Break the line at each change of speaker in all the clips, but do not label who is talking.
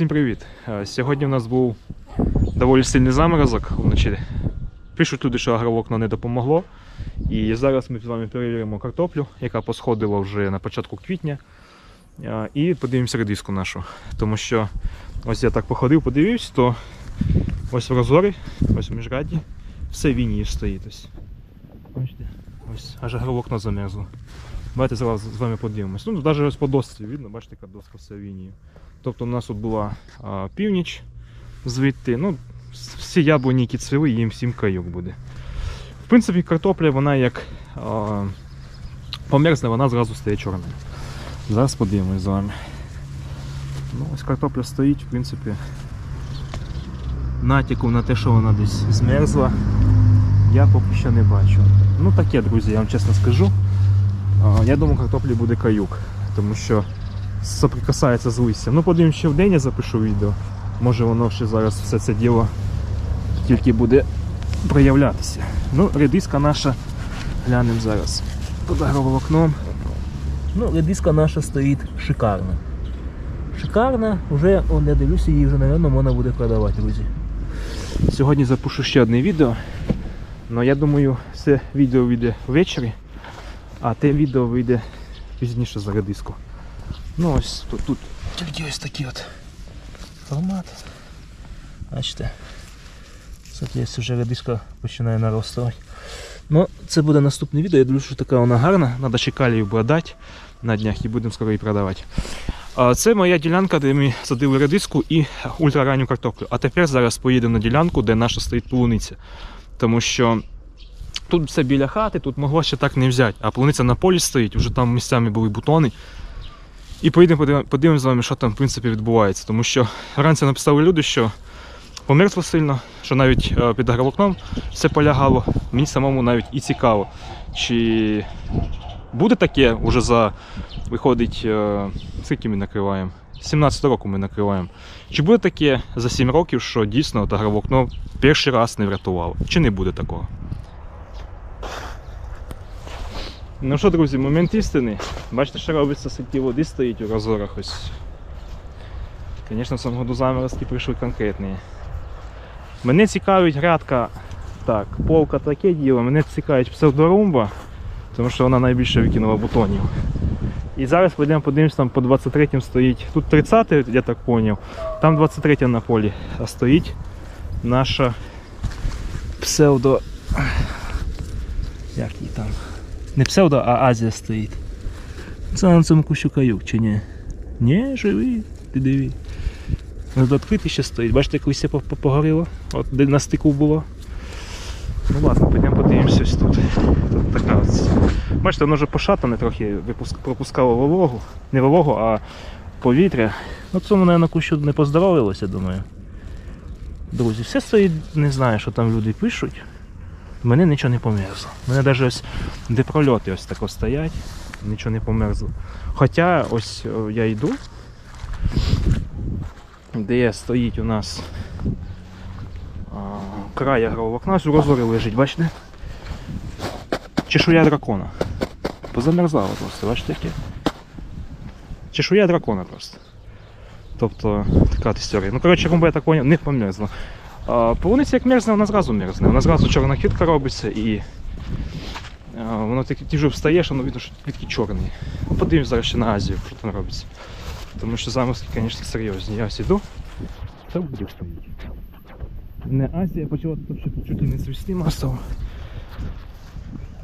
Всім привіт! Е, Сьогодні у нас був доволі сильний заморозок вночі. Пишуть люди, що агровокно не допомогло. І зараз ми з вами перевіримо картоплю, яка посходила вже на початку квітня. Е, І подивимося редиску нашу. Тому що ось я так походив, подивився, то ось в розорі, ось в міжраді, все вінії стоїть. Бачите? Ось аж агровокно замерзло. Давайте зараз з вами подивимось. Ну, навіть ось по досці видно, бачите, яка доска все вінію. Тобто у нас тут була а, північ звідти. Ну, всі яблуні, які цвіли, їм всім каюк буде. В принципі, картопля, вона як а, померзне, вона зразу стає чорною. Зараз подивимось з вами. Ну, ось картопля стоїть, в принципі, натяку на те, що вона десь змерзла, я поки що не бачу. Ну таке, друзі, я вам чесно скажу. Я думаю, картоплі буде каюк, тому що соприкасається з листям. Ну, подивимось, ще в день я запишу відео. Може воно ще зараз все це діло тільки буде проявлятися. Ну, редиска наша, глянемо зараз. Під агроволокном. Ну, редиска наша стоїть шикарна. Шикарна, вже, он, я дивлюся, її вже, мабуть, можна буде продавати, друзі. Сьогодні запишу ще одне відео. Ну, я думаю, це відео вийде ввечері, а те відео вийде пізніше за редиску. Ну ось тут, тут тільки ось такий от формат. Бачите. Соответственно, вже редиска починає наростати. Ну, це буде наступне відео. Я думаю, що така вона гарна. Треба ще калію обладати на днях і будемо скоро її продавати. Це моя ділянка, де ми садили редиску і ультраранню картоплю. А тепер зараз поїдемо на ділянку, де наша стоїть полуниця. Тому що тут все біля хати, тут могло ще так не взяти. А полуниця на полі стоїть, вже там місцями були бутони. І поїдемо подивимо- подивимося з вами, що там в принципі відбувається. Тому що вранці написали люди, що померзло сильно, що навіть е, під агровокном все полягало. Мені самому навіть і цікаво, чи буде таке уже за виходить, е, скільки ми накриваємо? 17 року ми накриваємо. Чи буде таке за 7 років, що дійсно от перший раз не врятувало? Чи не буде такого? Ну що, друзі, момент істини. Бачите, що робиться, скільки води стоїть у розорах ось. Звісно, в цьому году заморозки прийшли конкретні. Мене цікавить грядка. Так, полка таке діло, мене цікавить псевдорумба, тому що вона найбільше викинула бутонів. І зараз пойдемо подивимось, там по 23 стоїть. Тут 30 я так зрозумів, там 23 на полі, а стоїть наша псевдо. Як її там? Не псевдо, а Азія стоїть. Це на цьому кущу каюк, чи ні? Ні, живий, ти диви. Ну, відкритий ще стоїть. Бачите, як листя по- по- погоріло? От де на стику було. Ну ладно, підемо подивимося ось тут. Тут така. Бачите, воно вже пошатане трохи, пропускало вологу. Не вологу, а повітря. Ну цьому, мабуть, кущу не поздоровилося, думаю. Друзі, все стоїть, не знаю, що там люди пишуть. Мене нічого не померзло. Мене навіть ось де прольоти ось тако стоять, нічого не померзло. Хоча ось я йду, де стоїть у нас а, край агровокна, ось у розорі лежить, бачите? Чешуя дракона. Позамерзала просто, бачите таке? Чешуя дракона просто. Тобто така от історія. Ну, коротше, я так поняв, не померзла. Полуниця як мерзне, вона зразу мерзне. Вона зразу чорна квітка робиться і воно таке ті вже встаєш, воно видно, що квітки чорні. Ну, Подивимось зараз ще на Азію, що там робиться. Тому що заморозки, звісно, серйозні. Я ось іду, та буде стоїть. Не Азія, почала тут чуть, ли не цвісти масово.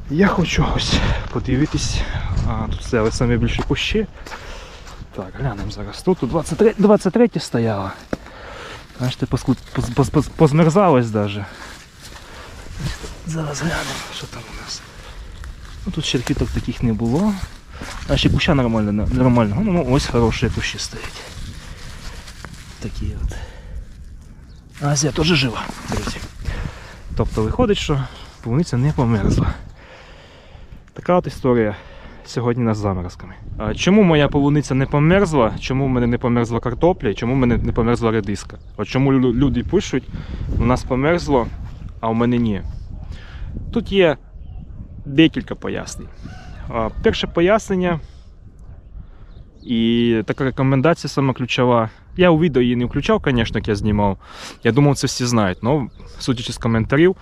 Я хочу ось подивитись. А, тут стояли самі більші кущі. Так, глянемо зараз. Тут, тут 23, 23 стояла. Бачите, поску- поз- поз- поз- позмерзалось даже. Зараз глянемо, що там у нас. Ну, тут ще квіток таких не було. А ще куща нормально, нормально. Ну, ось хороші кущі стоять. Такі от. Азія теж жива, друзі. Тобто виходить, що полуниця не померзла. Така от історія сьогодні нас заморозками. Чому моя полуниця не померзла? Чому в мене не померзла картопля? Чому в мене не померзла редиска? От чому люди пишуть, у нас померзло, а у мене ні. Тут є декілька пояснень. Перше пояснення і така рекомендація сама ключова Я у відео її не включав, звісно, як я знімав. Я думав, це всі знають. але судячи з коментарів,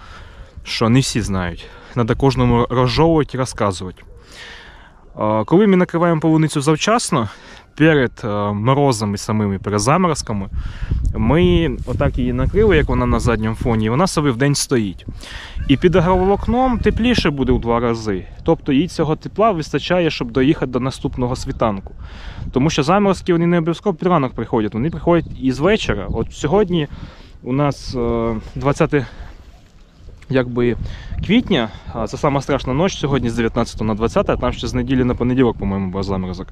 що не всі знають. Треба кожному розжовувати і розказувати. Коли ми накриваємо полуницю завчасно, перед е, морозами самими, перед заморозками, ми отак її накрили, як вона на задньому фоні, і вона собі в день стоїть. І під агроволокном тепліше буде у два рази. Тобто їй цього тепла вистачає, щоб доїхати до наступного світанку. Тому що заморозки вони не обов'язково під ранок приходять, вони приходять і з вечора. От сьогодні у нас е, 20 якби, квітня, це сама страшна ніч сьогодні з 19 на 20, а там ще з неділі на понеділок, по-моєму, був заморозок.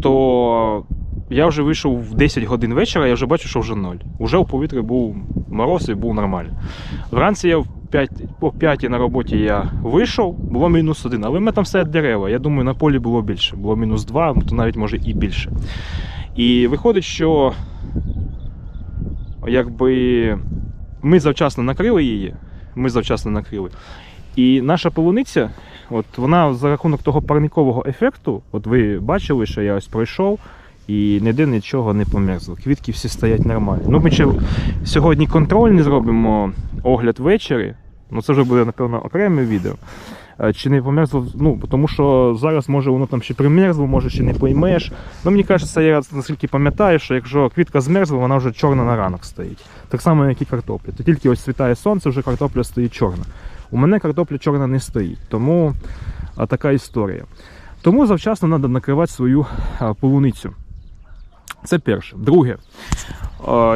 То я вже вийшов в 10 годин вечора, я вже бачу, що вже ноль. Уже у повітрі був мороз і був нормально. Вранці я в 5, по 5 на роботі я вийшов, було мінус 1, але в мене там стоять дерева. Я думаю, на полі було більше. Було мінус 2, то навіть може і більше. І виходить, що якби ми завчасно накрили її. Ми завчасно накрили. І наша полуниця, от вона за рахунок того парникового ефекту, от ви бачили, що я ось пройшов, і ніде нічого не померзло. Квітки всі стоять нормально. Ну, ми ще сьогодні контрольний зробимо огляд ввечері. Ну це вже буде, напевно, окреме відео. Е, Чи не померзло, ну, тому що зараз може воно там ще примерзло, може ще не поймеш. Ну, мені кажеться, я наскільки пам'ятаю, що якщо квітка змерзла, вона вже чорна на ранок стоїть. Так само, як і картопля. То тільки ось світає сонце, вже картопля стоїть чорна. У мене картопля чорна не стоїть. Тому така історія. Тому завчасно треба накривати свою полуницю. Це перше. Друге,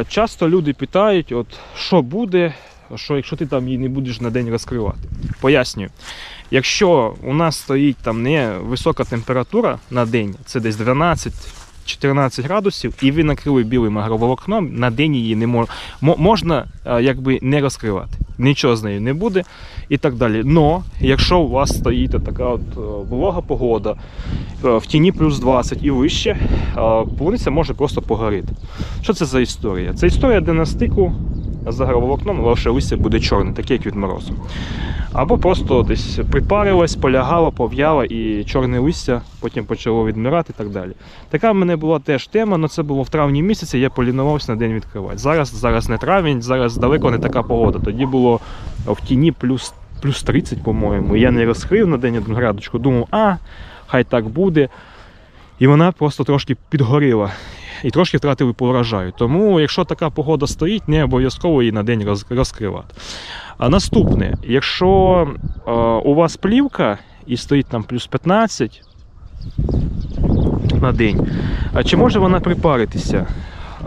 часто люди питають, от, що буде, що якщо ти там її не будеш на день розкривати. Пояснюю. Якщо у нас стоїть там не висока температура на день, це десь 12-14 градусів, і ви накрили білим агроволокном, на день її не мож... мо- можна якби не розкривати. Нічого з нею не буде і так далі. Но якщо у вас стоїть така от е, волога погода, е, в тіні плюс 20 і вище, е, полуниця може просто погоріти. Що це за історія? Це історія, де на стику з агроволокном ваше листя буде чорне, таке як від морозу. Або просто десь припарилось, полягало, пов'яло і чорне листя потім почало відмирати і так далі. Така в мене була теж тема, але це було в травні місяці, я полінувався на день відкривати. Зараз, зараз не травень, зараз далеко не така погода. Тоді було в тіні плюс, плюс 30, по-моєму. Я не розкрив на день одну градочку, думав, а, хай так буде. І вона просто трошки підгоріла і трошки втратили по врожаю. Тому, якщо така погода стоїть, не обов'язково її на день роз- розкривати. А наступне, якщо е, у вас плівка і стоїть там плюс 15 на день, а чи може вона припаритися?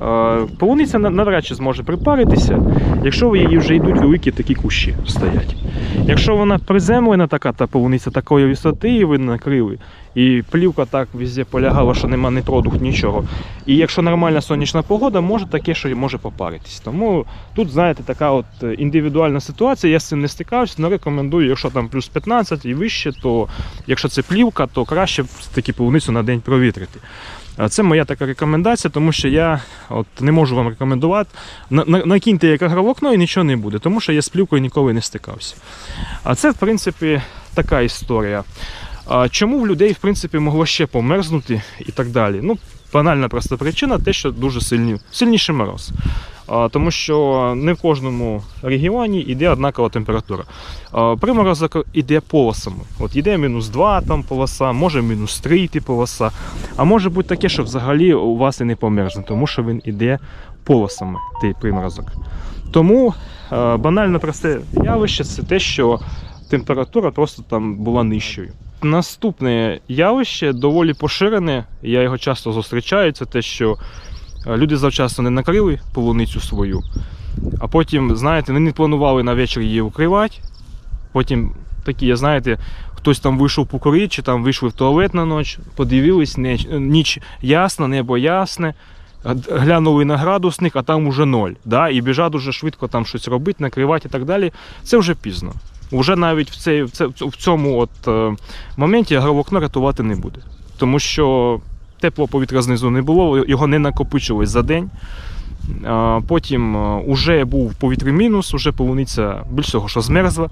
Е, Полуниця навряд чи зможе припаритися, якщо її вже йдуть великі такі кущі стоять. Якщо вона приземлена така та полуниця такої висоти, і ви накрили, і плівка так везде полягала, що нема ні продух, нічого. І якщо нормальна сонячна погода, може таке, що може попаритись. Тому тут, знаєте, така от е, індивідуальна ситуація. Я з цим не стикався, але рекомендую, якщо там плюс 15 і вище, то якщо це плівка, то краще таки полуницю на день провітрити. А Це моя така рекомендація, тому що я от не можу вам рекомендувати. На- на- Накиньте як агровокно і нічого не буде, тому що я з плівкою ніколи не стикався. А це, в принципі, така історія. Чому в людей, в принципі, могло ще померзнути і так далі? Ну, банальна просто причина те, що дуже сильні, сильніший мороз. Тому що не в кожному регіоні йде однакова температура. Приморозок іде полосами. От іде мінус 2 там полоса, може мінус 3 йти полоса. А може бути таке, що взагалі у вас і не померзне, тому що він іде полосами, той приморозок. Тому банально просте явище це те, що температура просто там була нижчою. Наступне явище доволі поширене, я його часто зустрічаю, це те, що е, люди завчасно не накрили полуницю свою, а потім, знаєте, не планували на вечір її укривати. Потім такі, знаєте, хтось там вийшов покурити, чи там вийшли в туалет на ніч, подивились, ніч ясна, небо ясне. Глянули на градусник, а там уже ноль. Да? І біжать уже швидко там щось робити, накривати і так далі. Це вже пізно. Уже навіть в, цей, в, це- в цьому от, е, моменті агровокно рятувати не буде. Тому що теплого повітря знизу не було, його не накопичилось за день. А, Потім е, був повітря мінус, уже полуниця більш того, що змерзла.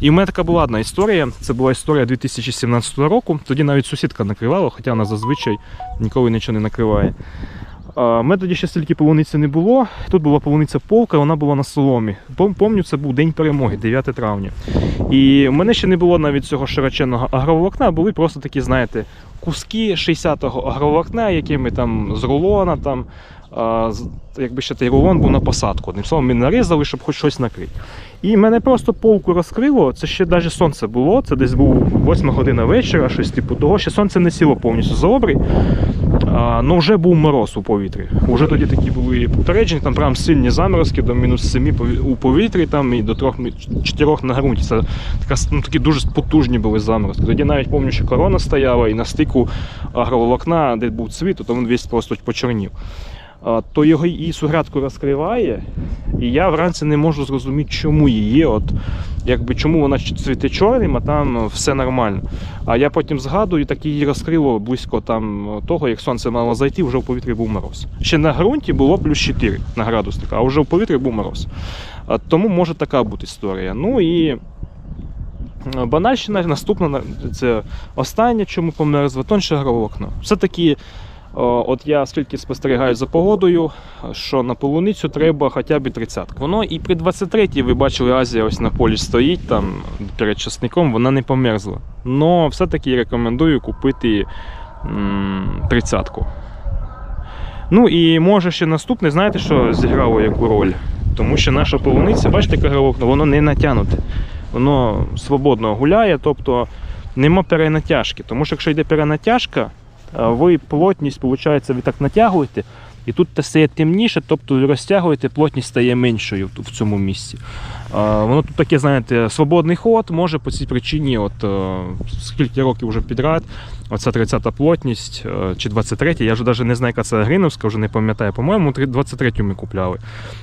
І в мене така була одна історія. Це була історія 2017 року. Тоді навіть сусідка накривала, хоча вона зазвичай ніколи нічого не накриває. Мене тоді ще стільки полуниці не було. Тут була полуниця полка, вона була на соломі. Пом- Помню, це був день перемоги, 9 травня. І в мене ще не було навіть цього широченного агроволокна, були просто такі, знаєте, куски 60-го агроволокна, якими там з рулона, там, а, якби ще той рулон був на посадку. Одним словом, ми нарізали, щоб хоч щось накрити. І мене просто полку розкрило. Це ще навіть сонце було. Це десь був 8 година вечора, щось типу того. Ще сонце не сіло повністю за обрій. Ну вже був мороз у повітрі. Уже тоді такі були попередження, там прям сильні заморозки до мінус 7 у повітрі там, і до 3-4 на ґрунті. Це така, ну, такі дуже потужні були заморозки. Тоді навіть пам'ятаю, що корона стояла і на стику агроволокна, де був цвіт, то він весь просто почорнів. То його і суградку розкриває, і я вранці не можу зрозуміти, чому її, от, якби, чому вона цвіте чорним, а там все нормально. А я потім згадую, так її розкрило близько там того, як сонце мало зайти, вже в повітрі був мороз. Ще на ґрунті було плюс 4 на градусника, а вже в повітрі був мороз. Тому може така бути історія. Ну і е, банальщина наступна на- це останнє, чому померзло, тонше агроволокно. Все-таки, о, от я скільки спостерігаю за погодою, що на полуницю треба хоча б 30. Воно і при 23-й, ви бачили, Азія ось на полі стоїть там перед часником, вона не померзла. Но все-таки рекомендую купити 30-ку. Ну і може ще наступне, знаєте, що зіграло яку роль? Тому що наша полуниця, бачите, яке воно не натягнуте. Воно свободно гуляє, тобто нема перенатяжки. Тому що якщо йде перенатяжка, ви плотність, виходить, ви так натягуєте, і тут те стає темніше, тобто розтягуєте, плотність стає меншою в цьому місці. Воно тут таке, знаєте, свободний ход, може по цій причині, от е, скільки років вже підряд, оця 30-та плотність е, чи 23 я вже навіть не знаю, яка це Гриновська, вже не пам'ятаю. По-моєму, 23 ми купляли.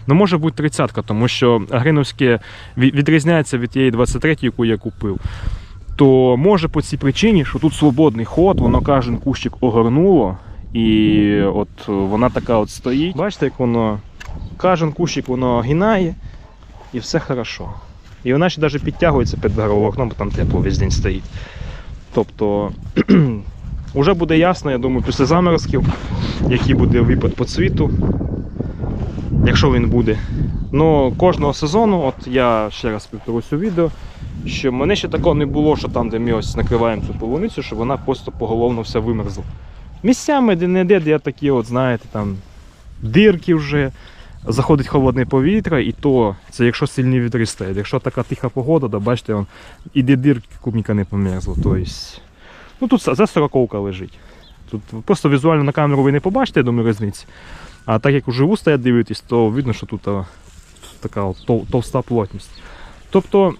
Ну, може бути 30-ка, тому що Гриновське відрізняється від тієї 23, яку я купив. То може по цій причині, що тут свободний ход, воно кожен кущик огорнуло, і от вона така от стоїть. Бачите, як воно кожен кущик воно гинає, і все хорошо. І вона ще навіть підтягується під окном, бо там тепло весь день стоїть. Тобто вже буде ясно, я думаю, після заморозків, який буде випад по цвіту, якщо він буде. Ну, кожного сезону, от я ще раз повторюсь у відео, що мене ще такого не було, що там, де ми ось накриваємо цю полуницю, що вона просто поголовно вся вимерзла. Місцями, де не де, де є такі, от, знаєте, там дирки вже, заходить холодне повітря, і то це якщо сильні вітри стоять. Якщо така тиха погода, то бачите, он, і де дирки кубніка не померзло. Тобто, ну тут це сороковка лежить. Тут просто візуально на камеру ви не побачите, я думаю, різниці. А так як уживу стоять дивитесь, то видно, що тут а, така от тов- товста плотність. Тобто,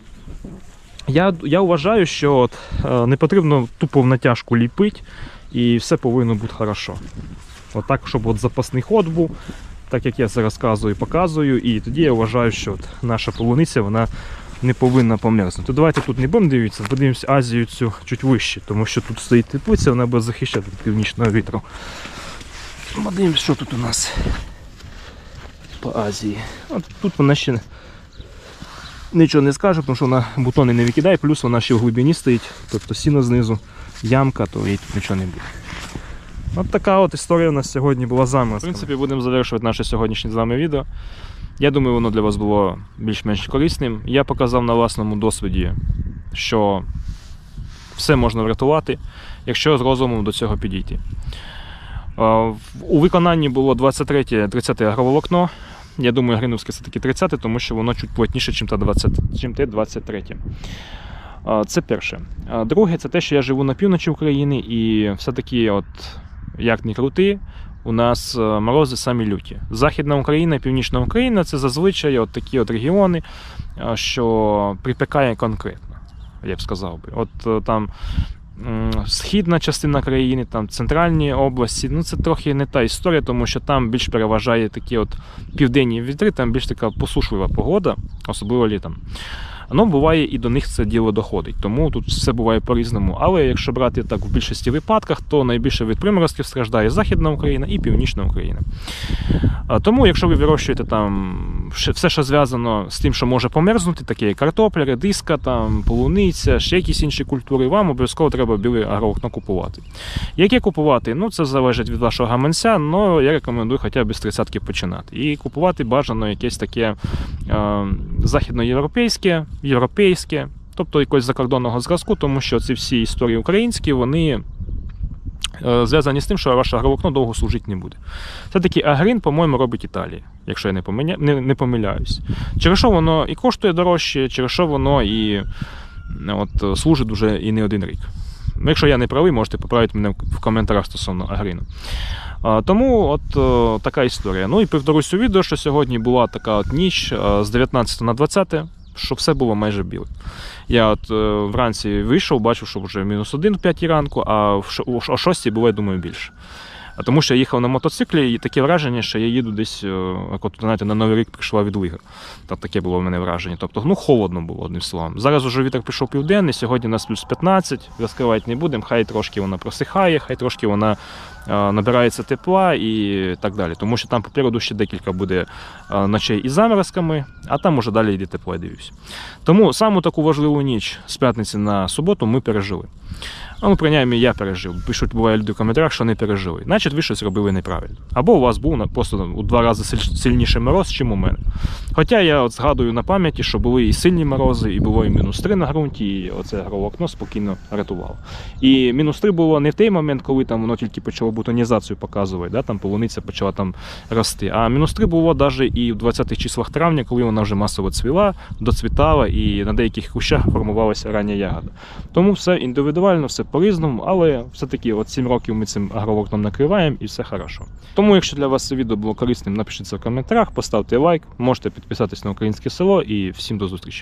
я, я вважаю, що от, е, не потрібно тупо в натяжку ліпити, і все повинно бути хорошо. Отак, щоб от запасний ход був, так як я це розказую і показую, і тоді я вважаю, що от наша полуниця вона не повинна померзнути. Давайте тут не будемо дивитися, подивимося Азію цю чуть вище, тому що тут стоїть теплиця, вона буде захищати від північного вітру. Подивимось, що тут у нас по Азії. От тут вона ще нічого не скаже, тому що вона бутони не викидає, плюс вона ще в глибині стоїть, тобто сіно знизу, ямка, то їй тут нічого не буде. От така от історія у нас сьогодні була з. В принципі, будемо завершувати наше сьогоднішнє з вами відео. Я думаю, воно для вас було більш-менш корисним. Я показав на власному досвіді, що все можна врятувати, якщо з розумом до цього підійти. Е, У виконанні було 23-30 агроволокно. Я думаю, Гриновське все-таки 30, тому що воно чуть плотніше, ніж та 20, чим те 23. Е, Це перше. Друге, це те, що я живу на півночі України, і все-таки, як не крути, у нас е, морози самі люті. Західна Україна, Північна Україна це зазвичай от такі от регіони, що припекає конкретно, я б сказав би. От е, там східна частина країни, там центральні області, ну це трохи не та історія, тому що там більш переважає такі от південні вітри, там більш така посушлива погода, особливо літом. Ну, буває і до них це діло доходить. Тому тут все буває по-різному. Але якщо брати так в більшості випадках, то найбільше від приморозків страждає Західна Україна і Північна Україна. Тому, якщо ви вирощуєте там все, що зв'язано з тим, що може померзнути, таке як картопля, редиска, там, полуниця, ще якісь інші культури, вам обов'язково треба біле агроволокно купувати. Яке купувати? Ну, це залежить від вашого гаманця, але я рекомендую хоча б з 30 починати. І купувати бажано якесь таке е, західноєвропейське, європейське, тобто якогось закордонного зразку, тому що ці всі історії українські, вони е, зв'язані з тим, що ваше агроволокно довго служити не буде. Все-таки агрін, по-моєму, робить Італія, якщо я не, помиля... не, не помиляюсь. Через що воно і коштує дорожче, через що воно і е, от, служить уже і не один рік. Ну, Якщо я не правий, можете поправити мене в коментарях стосовно агріну. Тому от е, така історія. Ну і повторюсь у відео, що сьогодні була така от ніч з 19 на 20, що все було майже біле. Я от е, вранці вийшов, бачив, що вже мінус один в 5 ранку, а о ш- 6 було, я думаю, більше. А тому що я їхав на мотоциклі, і таке враження, що я їду десь, е, як от, знаєте, на Новий рік прийшла відлига. Так таке було в мене враження. Тобто, ну, холодно було, одним словом. Зараз уже вітер пішов південний, сьогодні у нас плюс 15, розкривати не будемо, хай трошки вона просихає, хай трошки вона набирається тепла і так далі. Тому що там попереду ще декілька буде е, ночей із заморозками, а там уже далі йде тепло, я дивлюсь. Тому саму таку важливу ніч з п'ятниці на суботу ми пережили. Ну, принаймні, я пережив. Пишуть, буває люди в коментарях, що не пережили. Значить, ви щось робили неправильно. Або у вас був просто у два рази сильніший мороз, чим у мене. Хоча я от згадую на пам'яті, що були і сильні морози, і було і мінус 3 на ґрунті, і оце гровокно спокійно рятувало. І мінус 3 було не в той момент, коли там воно тільки почало бутонізацію показувати, да, там полуниця почала там рости. А мінус 3 було навіть і в 20-х числах травня, коли вона вже масово цвіла, доцвітала, і на деяких кущах формувалася рання ягода. Тому все індивідуально, все по-різному, але все-таки от 7 років ми цим агровокном накриваємо і все хорошо. Тому, якщо для вас це відео було корисним, напишіть це в коментарях, поставте лайк, можете підписатись на українське село і всім до зустрічі.